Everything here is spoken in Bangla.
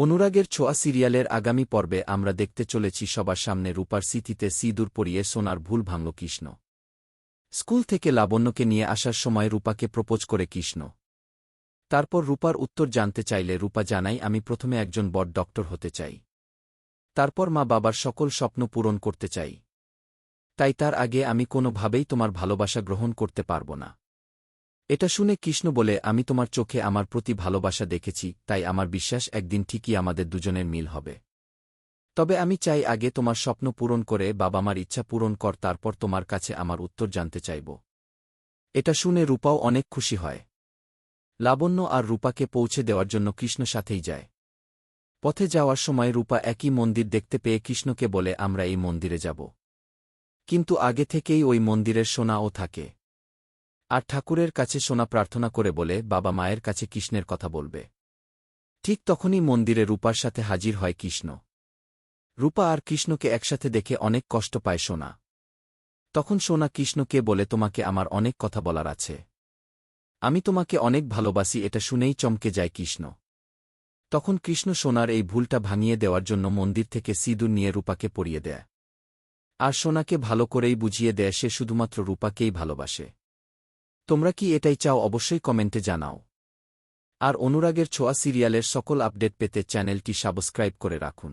অনুরাগের ছোঁয়া সিরিয়ালের আগামী পর্বে আমরা দেখতে চলেছি সবার সামনে রূপার স্মৃতিতে সিঁদুর পরিয়ে সোনার ভুল ভাঙল কৃষ্ণ। স্কুল থেকে লাবণ্যকে নিয়ে আসার সময় রূপাকে প্রপোজ করে কৃষ্ণ। তারপর রূপার উত্তর জানতে চাইলে রূপা জানাই আমি প্রথমে একজন বড় ডক্টর হতে চাই। তারপর মা বাবার সকল স্বপ্ন পূরণ করতে চাই। তাই তার আগে আমি কোনোভাবেই তোমার ভালোবাসা গ্রহণ করতে পারব না। এটা শুনে কৃষ্ণ বলে, আমি তোমার চোখে আমার প্রতি ভালোবাসা দেখেছি, তাই আমার বিশ্বাস একদিন ঠিকই আমাদের দুজনের মিল হবে। তবে আমি চাই আগে তোমার স্বপ্ন পূরণ করে, বাবা মার ইচ্ছা পূরণ কর, তারপর তোমার কাছে আমার উত্তর জানতে চাইব। এটা শুনে রূপাও অনেক খুশি হয়। লাবণ্য আর রূপাকে পৌঁছে দেওয়ার জন্য কৃষ্ণ সাথেই যায়। পথে যাওয়ার সময় রূপা একই মন্দির দেখতে পেয়ে কৃষ্ণকে বলে, আমরা এই মন্দিরে যাব। কিন্তু আগে থেকেই ওই মন্দিরের সোনাও থাকে। আর ঠাকুরের কাছে সোনা প্রার্থনা করে বলে বাবা মায়ের কাছে কৃষ্ণের কথা বলবে। ঠিক তখনই মন্দিরে রূপার সাথে হাজির হয় কৃষ্ণ। রূপা আর কৃষ্ণকে একসাথে দেখে অনেক কষ্ট পায় সোনা। তখন সোনা কৃষ্ণকে বলে, তোমাকে আমার অনেক কথা বলার আছে। আমি তোমাকে অনেক ভালোবাসি, এটা শুনেই চমকে যায় কৃষ্ণ তখন কৃষ্ণ সোনার এই ভুলটা ভাঙিয়ে দেওয়ার জন্য মন্দির থেকে সিঁদুর নিয়ে রূপাকে পরিয়ে দেয়। আর সোনাকে ভালো করেই বুঝিয়ে দেয়, সে শুধুমাত্র রূপাকেই ভালোবাসে। তোমরা কি এটাই চাও অবশ্যই কমেন্টে জানাও। আর অনুরাগের ছোঁয়া সিরিয়ালের সকল আপডেট পেতে চ্যানেলটি সাবস্ক্রাইব করে রাখুন।